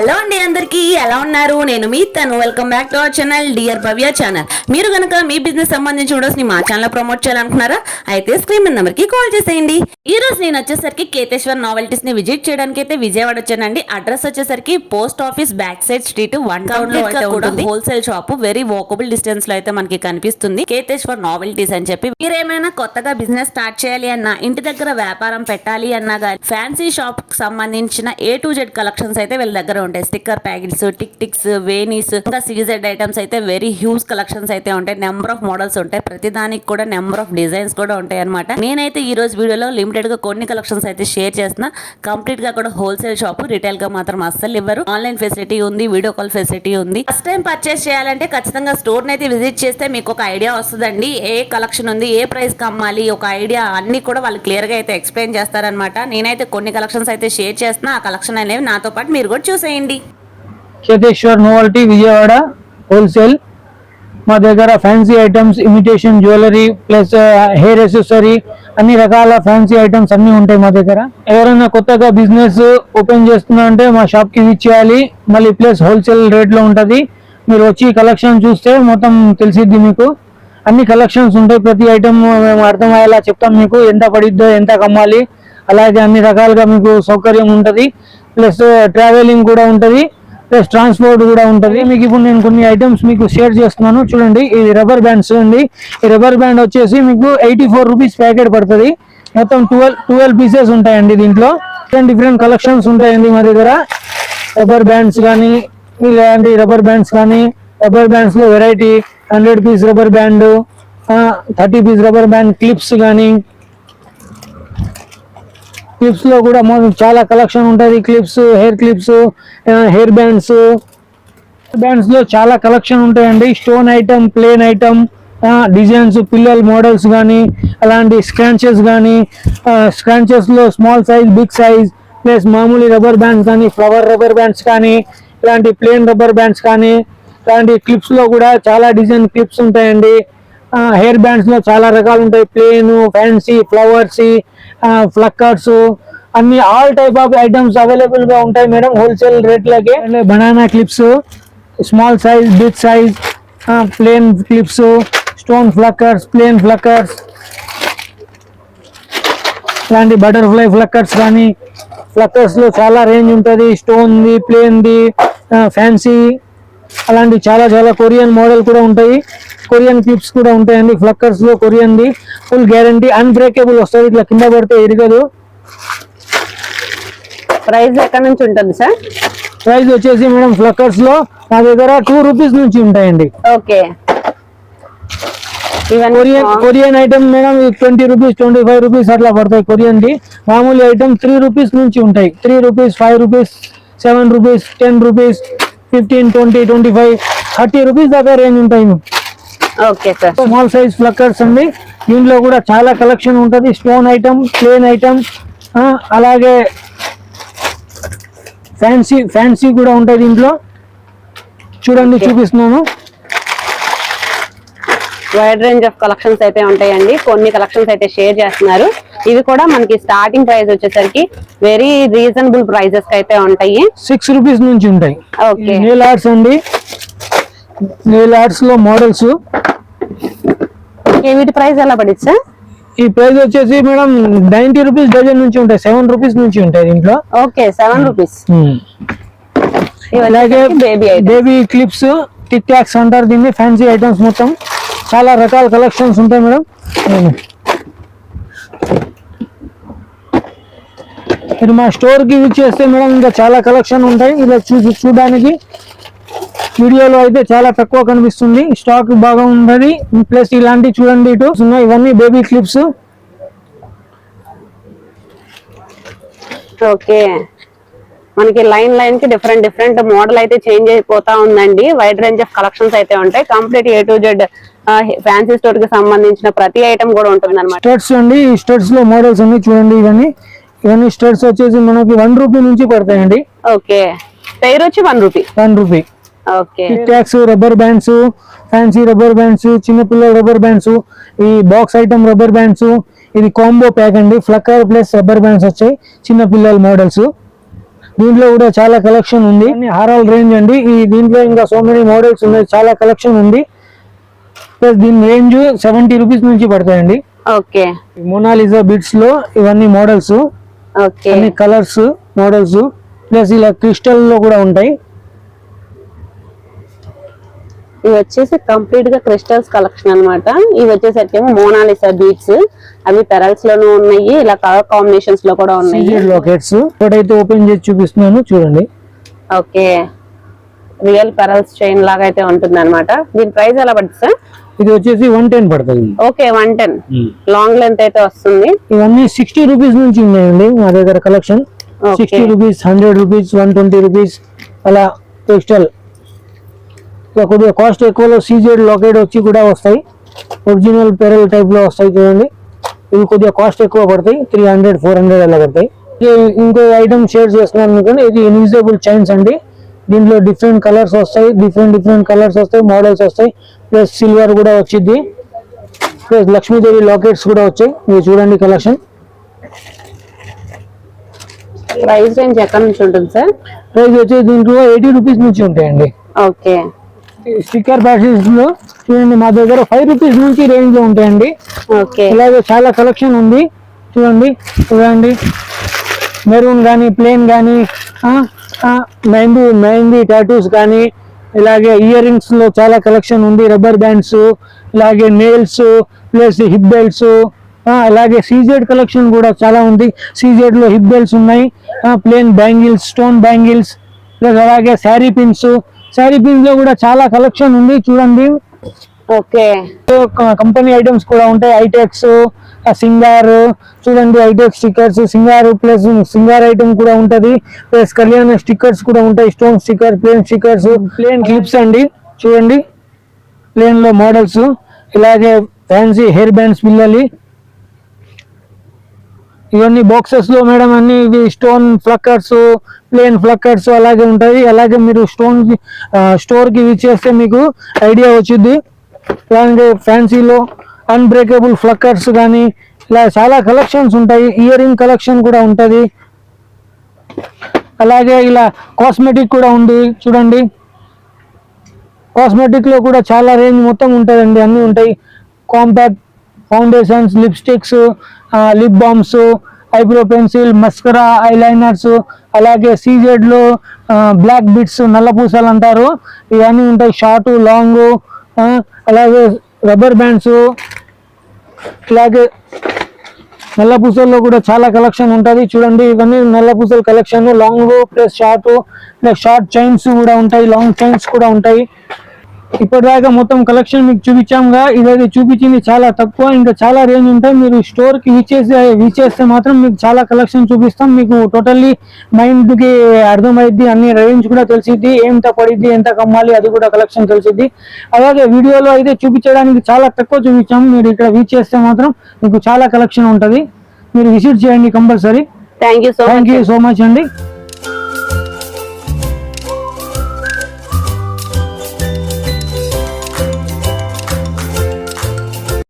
Hello అండి అందరికీ ఎలా ఉన్నారు? నేను మీ తను. Welcome back to our channel dear Bhavya channel మీరు కనుక మీ బిజినెస్ సంబంధించి వీడియోస్ని మా ఛానల్ ప్రమోట్ చేయాలనుకున్నారా అయితే స్క్రీన్ నెంబర్కి కాల్ చేసేయండి. ఈ రోజు నేను వచ్చేసరికి కేతేశ్వర్ నావెల్టీస్ని విజిట్ చేయడానికి అయితే విజయవాడ వచ్చానండి. అడ్రస్ వచ్చేసరికి post office back side street one టౌన్లో అయితే ఉంటుంది. హోల్సేల్ షాప్ వెరీ వాకబుల్ డిస్టెన్స్లో అయితే మనకి కనిపిస్తుంది. కేతేశ్వర్ నావెల్టీస్ అని చెప్పి. మీరేమైనా కొత్తగా బిజినెస్ స్టార్ట్ చేయాలి అన్నా ఇంటి దగ్గర వ్యాపారం పెట్టాలి అన్నా కానీ ఫ్యాన్సీ షాప్కి సంబంధించిన ఏ టు జెడ్ కలెక్షన్స్ అయితే వీళ్ళ దగ్గర ఉంటాయి. స్టిక్కర్ ప్యాకెట్స్ టిక్ టిక్స్ వేనీస్ ఇంకా సీజెడ్ ఐటమ్స్ అయితే వెరీ హ్యూజ్ కలెక్షన్స్ అయితే ఉంటాయి. నెంబర్ ఆఫ్ మోడల్స్ ఉంటాయి. ప్రతి దానికి కూడా నెంబర్ ఆఫ్ డిజైన్స్ కూడా ఉంటాయి అనమాట నేనైతే ఈ రోజు వీడియోలో లిమిటెడ్గా కొన్ని కలెక్షన్స్ అయితే షేర్ చేస్తున్నా. కంప్లీట్గా కూడా హోల్సేల్ షాప్ రిటైల్గా మాత్రం అస్సలు ఇవ్వరు. ఆన్లైన్ ఫెసిలిటీ ఉంది వీడియో కాల్ ఫెసిలిటీ ఉంది. ఫస్ట్ టైం పర్చేస్ చేయాలంటే ఖచ్చితంగా స్టోర్ అయితే విజిట్ చేస్తే మీకు ఒక ఐడియా వస్తుందండి. ఏ కలెక్షన్ ఉంది ఏ ప్రైస్కి అమ్మాలి ఒక ఐడియా అన్ని కూడా వాళ్ళు క్లియర్గా అయితే ఎక్స్ప్లెయిన్ చేస్తారనమాట నేనైతే కొన్ని కలెక్షన్స్ అయితే షేర్ చేస్తున్నా. ఆ కలెక్షన్ అనేవి నాతో పాటు మీరు కూడా చూసేయండి. Keteshwar novelty Vijayawada wholesale. మా దగ్గర fancy items imitation jewellery plus hair accessory అన్ని రకాల ఫ్యాన్సీ ఐటమ్స్ అన్నీ ఉంటాయి మా దగ్గర. ఎవరైనా కొత్తగా బిజినెస్ ఓపెన్ చేస్తున్నారంటే మా షాప్కి ఇచ్చేయాలి చేయాలి. మళ్ళీ ప్లస్ హోల్సేల్ రేట్లో ఉంటుంది. మీరు వచ్చి కలెక్షన్ చూస్తే మొత్తం తెలిసిద్ది మీకు. అన్ని కలెక్షన్స్ ఉంటాయి. ప్రతి ఐటమ్ మేము అర్థమయ్యేలా చెప్తాం మీకు. ఎంత పడిద్దో ఎంత కమ్మాలి. అలాగే అన్ని రకాలుగా మీకు సౌకర్యం ఉంటుంది. ప్లస్ ట్రావెలింగ్ కూడా ఉంటుంది. ప్లస్ ట్రాన్స్పోర్ట్ కూడా ఉంటుంది. మీకు ఇప్పుడు నేను కొన్ని ఐటమ్స్ మీకు షేర్ చేస్తున్నాను. చూడండి ఇది రబ్బర్ బ్యాండ్స్ అండి. ఈ రబ్బర్ బ్యాండ్ వచ్చేసి మీకు ఎయిటీ ఫోర్ రూపీస్ ప్యాకెట్ పడుతుంది. మొత్తం ట్వెల్వ్ ట్వెల్వ్ పీసెస్ ఉంటాయండి దీంట్లో. డిఫరెంట్ డిఫరెంట్ కలెక్షన్స్ ఉంటాయండి మా దగ్గర. రబ్బర్ బ్యాండ్స్ కానీ ఇలాంటి రబ్బర్ బ్యాండ్స్ కానీ rubber బ్యాండ్స్లో variety hundred piece rubber band thirty piece rubber band clips కానీ క్లిప్స్లో కూడా మనకు చాలా కలెక్షన్ ఉంటుంది. Clips hair clips hair bands బ్యాండ్స్లో చాలా కలెక్షన్ ఉంటాయండి. Stone item plain item designs పిల్లల మోడల్స్ కానీ అలాంటి స్క్రాంచెస్ కానీ స్క్రాంచెస్లో small size big size plus మామూలు రబ్బర్ బ్యాండ్స్ కానీ ఫ్లవర్ రబ్బర్ బ్యాండ్స్ కానీ ఇలాంటి ప్లేన్ రబ్బర్ బ్యాండ్స్ కానీ ఇలాంటి క్లిప్స్లో కూడా చాలా డిజైన్ క్లిప్స్ ఉంటాయండి. హెయిర్ బ్యాండ్స్లో చాలా రకాలు ఉంటాయి ప్లేన్ ఫ్యాన్సీ ఫ్లవర్స్ ఫ్లక్కర్స్ అన్ని ఆల్ టైప్ ఆఫ్ ఐటమ్స్ అవైలబుల్గా ఉంటాయి madam wholesale రేట్లకి banana clips small size big size plain clips stone flickers plain flickers ఇలాంటి బటర్ఫ్లై ఫ్లక్కర్స్ కానీ ఫ్లక్కర్స్లో చాలా రేంజ్ ఉంటుంది. స్టోన్ ది ప్లేన్ ది ఫ్యాన్సీ అలాంటి చాలా చాలా కొరియన్ మోడల్ కూడా ఉంటాయి. కొరియన్ క్లిప్స్ కూడా ఉంటాయండి ఫ్లక్కర్స్లో కొరియన్ ది ఫుల్ గ్యారంటీ అన్బ్రేకబుల్ వస్తుంది ఇట్లా కింద పడితే ఇరగదు ప్రైస్ ఎక్కడ నుంచి ఉంటుంది సార్? ప్రైస్ వచ్చేసి మేడం ఫ్లక్కర్స్లో మా దగ్గర టూ రూపీస్ నుంచి ఉంటాయండి. Okay. Korean Korean item madam twenty rupees twenty five rupees అట్లా పడతాయి కొరియన్ ది. మామూలు ఐటమ్ త్రీ రూపీస్ నుంచి ఉంటాయి. Three rupees five rupees seven rupees ten rupees fifteen twenty twenty five thirty rupees దాకా రేంజ్ ఉంటాయి. స్మాల్ సైజ్ ఫ్లక్కర్స్ అండి. దీంట్లో కూడా చాలా కలెక్షన్ ఉంటుంది. స్టోన్ ఐటమ్ ప్లేన్ ఐటమ్ అలాగే ఫ్యాన్సీ ఫ్యాన్సీ కూడా ఉంటాయి దీంట్లో చూడండి చూపిస్తున్నాను. వైడ్ రేంజ్ ఆఫ్ కలెక్షన్స్ అయితే ఉంటాయండి. కొన్ని కలెక్షన్స్ అయితే షేర్ చేస్తున్నారు. ఇవి కూడా మనకి స్టార్టింగ్ ప్రైస్ వచ్చేసరికి వెరీ రీజనబుల్ ప్రైజెస్ అయితే ఉంటాయి. సిక్స్ రూపీస్ నుంచి ఉంటాయి. ఓకే. నెయిల్ ఆర్ట్స్ అండి. నెయిల్ ఆర్ట్స్లో మోడల్స్ వీటి ప్రైస్ ఎలా పడింది సార్? ఈ ప్రైస్ వచ్చేసి మేడం నైన్టీ రూపీస్ డజన్ నుంచి ఉంటాయి సెవెన్ రూపీస్ నుంచి ఉంటాయి దీంట్లో. Okay seven rupees. అలాగే బేబీ క్లిప్స్ టిక్ టాక్స్ అంటారు దీన్ని ఫ్యాన్సీ ఐటమ్స్ మొత్తం. చాలా రకాల కలెక్షన్స్ ఉంటాయి మేడం. మీరు మా స్టోర్కి విజిట్ చేస్తే మేడం ఇంకా చాలా కలెక్షన్ ఉంటాయి. ఇలా చూ చూడడానికి వీడియోలో అయితే చాలా తక్కువ కనిపిస్తుంది. స్టాక్ బాగా ఉన్నది. ప్లస్ ఇలాంటివి చూడండి ఇటు. ఉన్నాయి ఇవన్నీ బేబీ క్లిప్స్ ఓకే. మనకి లైన్ లైన్కి డిఫరెంట్ డిఫరెంట్ మోడల్ అయితే చేంజ్ అయిపోతా ఉందండి. వైడ్ రేంజ్ ఆఫ్ కలెక్షన్స్ అయితే ఉంటాయి. Complete A to Z fancy స్టోర్కి సంబంధించిన ప్రతి ఐటమ్ కూడా ఉంటుంది అనమాట స్టడ్స్ అండి ఈ స్టడ్స్లో మోడల్స్ అన్ని చూడండి ఇవన్నీ. ఇవన్నీ స్టడ్స్ వచ్చేసి మనకి వన్ రూపీ నుంచి పడతాయండి. ఓకే. పేరు వచ్చి one rupee one rupee tic tacs rubber bands fancy rubber bands చిన్నపిల్లల రబ్బర్ బ్యాండ్స్ ఈ బాక్స్ ఐటమ్ రబ్బర్ బ్యాండ్స్ ఇది కాంబో ప్యాక్ అండి. ఫ్లక్కర్ ప్లస్ రబ్బర్ బ్యాండ్స్ వచ్చాయి. చిన్న పిల్లల మోడల్స్. దీంట్లో కూడా చాలా కలెక్షన్ ఉంది. అన్ని హారాల్ రేంజ్ అండి. ఈ దీంట్లో ఇంకా సో మెనీ మోడల్స్ ఉన్నాయి. చాలా కలెక్షన్ ఉంది. ప్లస్ దీని రేంజ్ సెవెంటీ రూపీస్ నుంచి పడతాయండి. ఓకే. మోనాలిజా బిట్స్లో ఇవన్నీ మోడల్స్ ఓకే. అన్ని కలర్స్ మోడల్స్ ప్లస్ ఇలా క్రిస్టల్లో కూడా ఉంటాయి. ఇవి వచ్చేసి కంప్లీట్గా క్రిస్టల్స్ కలెక్షన్ అన్నమాట. ఇవి వచ్చేసరికి ఏమో మోనాలిసా బీట్స్ అవి పెరల్స్ లోనూ ఉన్నాయి ఇలా కలర్ కాంబినేషన్స్లో కూడా ఉన్నాయి. సీజెడ్ లాకెట్స్ ఒకటైతే ఓపెన్ చేసి చూపిస్తున్నాను చూడండి. ఓకే. రియల్ పెరల్స్ చైన్ లాగా అయితే ఉంటుంది అనమాట దీని ప్రైస్ ఎలా పడుతుంది సార్ ఇది వచ్చేసి వన్ టెన్ పడుతుంది. Okay one ten long length అయితే వస్తుంది. ఇవన్నీ సిక్స్టీ రూపీస్ నుంచి ఉన్నాయండి మా దగ్గర collection. Sixty rupees hundred rupees one twenty rupees అలా టెక్స్టైల్ కొద్దిగా కాస్ట్ ఎక్కువలో సీజెడ్ లాకెట్ వచ్చి కూడా వస్తాయి. ఒరిజినల్ పెరల్ టైప్లో వస్తాయి చూడండి. ఇవి కొద్దిగా కాస్ట్ ఎక్కువ పడతాయి. త్రీ హండ్రెడ్ ఫోర్ హండ్రెడ్ అలా పడతాయి. ఇంకో ఐటమ్ షేర్ చేస్తున్నాను అనుకోండి. ఇది ఇన్విజిబుల్ చైన్స్ అండి. దీంట్లో డిఫరెంట్ కలర్స్ వస్తాయి. డిఫరెంట్ డిఫరెంట్ కలర్స్ వస్తాయి. మోడల్స్ వస్తాయి. ప్లస్ సిల్వర్ కూడా వచ్చింది ప్లస్ లక్ష్మీదేవి లాకెట్స్ కూడా వచ్చాయి. మీరు చూడండి కలెక్షన్ ప్రైస్ రేంజ్ ఎక్కడ నుంచి ఉంటుంది సార్ ప్రైస్ వచ్చేసి దీంట్లో ఎయిటీ రూపీస్ నుంచి ఉంటాయండి. ఓకే స్టిక్కర్ ప్యాకెట్స్లో చూడండి మా దగ్గర ఫైవ్ రూపీస్ నుంచి రేంజ్లో ఉంటాయండి. ఓకే. ఇలాగే చాలా కలెక్షన్ ఉంది. చూడండి చూడండి. మెరూన్ కానీ ప్లేన్ కానీ మెహందీ మెహందీ టాటూస్ కానీ ఇలాగే ఇయర్ రింగ్స్లో చాలా కలెక్షన్ ఉంది. రబ్బర్ బ్యాండ్స్ ఇలాగే నెయిల్స్ ప్లస్ హిప్ బెల్ట్స్ అలాగే సీజెడ్ కలెక్షన్ కూడా చాలా ఉంది. సీజెడ్లో హిప్ బెల్ట్స్ ఉన్నాయి. Plain bangles stone bangles plus అలాగే శారీ పిన్స్ శారీ పిన్స్లో కూడా చాలా కలెక్షన్ ఉంది చూడండి. ఓకే. కంపెనీ ఐటమ్స్ కూడా ఉంటాయి. ఐటెక్స్ సింగార్ చూడండి ఐటెక్స్ stickers Singar plus Singar item కూడా ఉంటది. ప్లస్ కళ్యాణ స్టిక్కర్స్ కూడా ఉంటాయి. Stone sticker plain stickers plain clips అండి. చూడండి. ప్లేన్లో మోడల్స్. ఇలాగే ఫ్యాన్సీ హెయిర్ బ్యాండ్స్ పిల్లలి. ఇవన్నీ బాక్సెస్లో మేడం అన్ని ఇవి స్టోన్ ఫ్లక్కర్స్ ప్లేన్ ఫ్లక్కర్స్ అలాగే ఉంటాయి. అలాగే మీరు స్టోన్ స్టోర్కి ఇచ్చేస్తే మీకు ఐడియా వచ్చింది అలాగే ఫ్యాన్సీలో అన్బ్రేకబుల్ ఫ్లక్కర్స్ కానీ ఇలా చాలా కలెక్షన్స్ ఉంటాయి. ఇయర్ రింగ్ కలెక్షన్ కూడా ఉంటుంది. అలాగే ఇలా కాస్మెటిక్ కూడా ఉంది. చూడండి. కాస్మెటిక్లో కూడా చాలా రేంజ్ మొత్తం ఉంటుందండి. అన్నీ ఉంటాయి. Compact foundations lipsticks lip balms eyebrow pencil mascara eyeliners అలాగే సీజెడ్లు బ్లాక్ బిట్స్ నల్లపూసలు అంటారు. ఇవన్నీ ఉంటాయి షార్ట్ లాంగ్ అలాగే రబ్బర్ బ్యాండ్స్ ఇలాగే నల్లపూసల్లో కూడా చాలా కలెక్షన్ ఉంటుంది. చూడండి ఇవన్నీ నల్లపూసల collection long plus short plus short chains కూడా ఉంటాయి లాంగ్ చైన్స్ కూడా ఉంటాయి. ఇప్పటిదాకా మొత్తం కలెక్షన్ మీకు చూపించాంగా. ఇదైతే చూపించింది చాలా తక్కువ ఇంకా చాలా రేంజ్ ఉంటాయి. మీరు స్టోర్కి విచ్చేసి విచ్చేస్తే మాత్రం మీకు చాలా కలెక్షన్ చూపిస్తాం. మీకు టోటల్లీ మైండ్కి అర్థమైద్ది అన్ని రేంజ్ కూడా తెలిసిద్ది. ఎంత పడిద్ది ఎంత కమ్మాలి అది కూడా కలెక్షన్ తెలిసిద్ది. అలాగే వీడియోలో అయితే చూపించడానికి చాలా తక్కువ చూపించాం. మీరు ఇక్కడ విచ్ చేస్తే మాత్రం మీకు చాలా కలెక్షన్ ఉంటది. మీరు విజిట్ చేయండి compulsory. Thank you so much అండి.